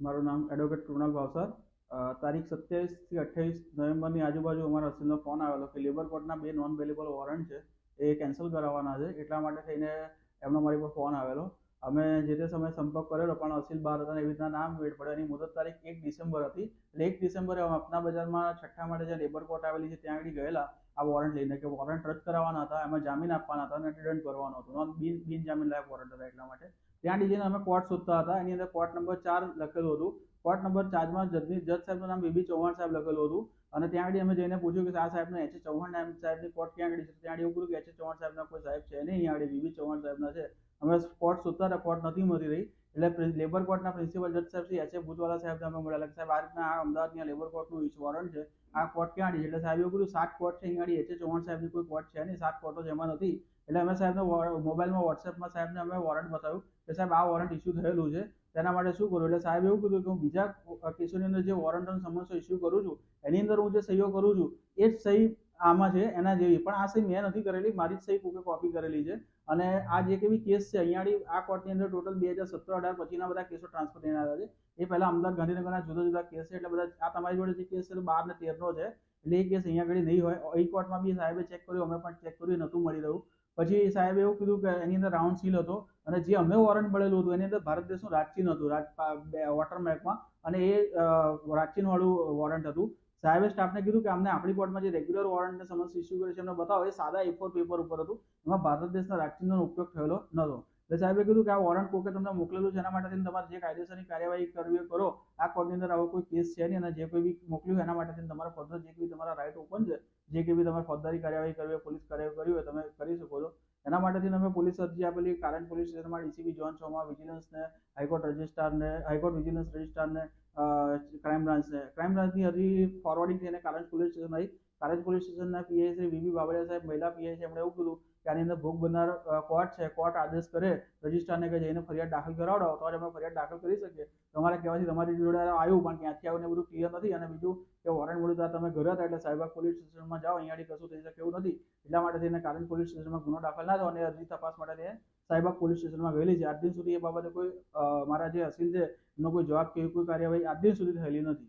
મારું નામ એડવોકેટ કૃણાલ ભાવસર. તારીખ સત્યાવીસથી અઠ્યાવીસ નવેમ્બરની આજુબાજુ અમારા અસીલનો ફોન આવેલો કે લેબર કોર્ટના બે નોન વેલેબલ વોરંટ છે, એ કેન્સલ કરાવવાના છે. એટલા માટે થઈને એમનો મારી પર ફોન આવેલો. અમે જે તે સમયે સંપર્ક કરેલો, પણ અસીલ બહાર હતા એવી રીતના નામ વેટ પડે એની મુદત તારીખ એક ડિસેમ્બર હતી. એટલે એક ડિસેમ્બરે આપના બજારમાં છઠ્ઠા માટે જે લેબર કોર્ટ આવેલી છે, ત્યાં આગળ ગયેલા. આ વોરંટ લઈને કે વોરંટ રદ કરાવવાના હતા. એમાં જામીન આપવાના હતા અને રિટર્ન કરવાનો હતો. નોન બિન બિન જામીન લાયક વોરંટ હતા એટલા માટે. ત્યાં જઈને અમે કોર્ટ શોધતા હતા. એની અંદર કોર્ટ નંબર ચાર લખેલું હતું. કોર્ટ નંબર ચારમાં જજની જજ સાહેબનું નામ બીબી ચૌહાણ સાહેબ લખેલું હતું. અને ત્યાં આગળ અમે જઈને પૂછ્યું કે આ સાહેબને એચ. ચૌહાણ નામ સાહેબની કોર્ટ ક્યાં આગળ છે? ત્યાં આગળ એવું કહ્યું કે એચ. ચૌહાણ સાહેબના કોઈ સાહેબ છે નહીં. અહીંયા આગળ બીબી ચૌહાણ સાહેબના છે. અમે કોર્ટ શોધતા હતા. કોર્ટ નથી મળી રહી. એટલે લેબર કોર્ટના પ્રિન્સિપલ જજ સાહેબ શ્રી એચ એ ભૂતવાલા સાહેબ તમે મળ્યા કે સાહેબ આ રીતના આ અમદાવાદની લેબર કોર્ટનું વોરંટ છે. આ કોર્ટ ક્યાં છે? એટલે સાહેબ એવું કીધું સાત કોર્ટ છે અહીંયા એચ એ ચૌહાણ સાહેબની કોઈ કોર્ટ છે નહીં, સાત કોર્ટો જેમાં નથી. એટલે અમે સાહેબને મોબાઈલમાં, વોટ્સએપમાં સાહેબને અમે વોરંટ બતાવ્યું કે સાહેબ, આ વોરંટ ઇસ્યુ થયેલું છે. તેના માટે શું કરું? એટલે સાહેબ એવું કીધું કે હું બીજા કેસોની અંદર જે વોરંટ અને સમન્સો ઇસ્યુ કરું છું, એની અંદર હું જે સહીઓ કરું છું, એ જ સહી આમાં છે, એના જેવી. પણ આ સહી મેં નથી કરેલી, મારી જ સહી કોકે કોપી કરેલી છે. અને આ જે કેવી કેસ છે અહીંયા આ કોર્ટની અંદર ટોટલ બે હજાર સત્તર અઢાર પછીના બધા કેસો ટ્રાન્સફર થઈને આવ્યા છે. એ પહેલા અમદાવાદ ગાંધીનગરના જુદા જુદા કેસ છે, એટલે બધા આ તમારી જોડે જે કેસ છે બાર ને તેરનો છે. એટલે એ કેસ અહીંયા આગળ નહીં હોય. એ કોર્ટમાં બી સાહેબે ચેક કર્યું, અમે પણ ચેક કર્યું નહોતું મળી રહ્યું. પછી સાહેબે એવું કીધું કે એની અંદર રાઉન્ડ સીલ હતો. અને જે અમે વોરંટ મળેલું હતું, એની અંદર ભારત દેશનું રાજચીન હતું, રાજ વોટરમેકમાં અને એ વાળું વોરંટ હતું. સાહેબે સ્ટાફને કીધું કે અમને આપણી કોર્ટમાં જે રેગ્યુલર વોરંટને સમજ ઇસ્યુ કરે છે એમને બતાવો. એ સાદા એ ફોર પેપર ઉપર હતું. એમાં ભારત દેશના રાજચીનનો ઉપયોગ થયેલો નહોતો. એટલે સાહેબે કીધું કે આ વોરંટ કોકે તમને મોકલેલું છે, એના માટે થઈને તમારે જે કાયદેસરની કાર્યવાહી કરવી કરો. આ કોર્ટની અંદર આવો કોઈ કેસ છે નહીં અને જે કોઈ બી મોકલ્યું એના માટે થઈને તમારા ફર્ધર જે બી તમારા રાઇટ ઓપન છે, જે કોઈ બી તમારે ફોજદારી કાર્યવાહી કરવી હોય, પોલીસ કાર્યવાહી કરવી હોય, તમે કરી શકો છો. એના માટે અમે પોલીસ અરજી આપેલી, કારણ પોલીસ સ્ટેશનમાં ડીસીબી ઝોન છમાં વિજિલન્સને હાઈકોર્ટ રજિસ્ટ્રારને હાઈકોર્ટ વિજિલન્સ રજિસ્ટ્રારને ક્રાઇમ બ્રાન્ચને ક્રાઇમ બ્રાન્ચની અરજી ફોરવર્ડિંગ થઈને કારંજ પોલીસ સ્ટેશન આવી. કારંજ પોલીસ સ્ટેશનના PI Shri V V Babariya સાહેબ, મહિલા પીઆઈ છે એમણે એવું કીધું કે અંદર ભોગ બનનાર કોર્ટ છે, કોર્ટ આદેશ કરે, રજિસ્ટ્રારને કે જઈને ફરિયાદ દાખલ કરાવડો તો જ અમે ફરિયાદ દાખલ કરી શકીએ. તમારે કહેવાથી તમારી જોડે આવ્યું, પણ ક્યાંથી આવ્યું બધું ક્લિયર નથી. અને બીજું કે વોરંટ મળ્યું તો તમે ઘરે હતા એટલે સાયબર પોલીસ સ્ટેશનમાં જાઓ, અહીંયાથી કશું થઈ શકે એવું નથી. એટલા માટે થઈને કારણ પોલીસ સ્ટેશનમાં ગુનો દાખલ ના થયો અને અરજી તપાસ માટે તે સાયબર પોલીસ સ્ટેશનમાં ગયેલી છે. આજ દિન સુધી એ બાબતે કોઈ મારા જે અસીલ છે, એનો કોઈ જવાબ કે કોઈ કાર્યવાહી આજ દિન સુધી થયેલી નથી.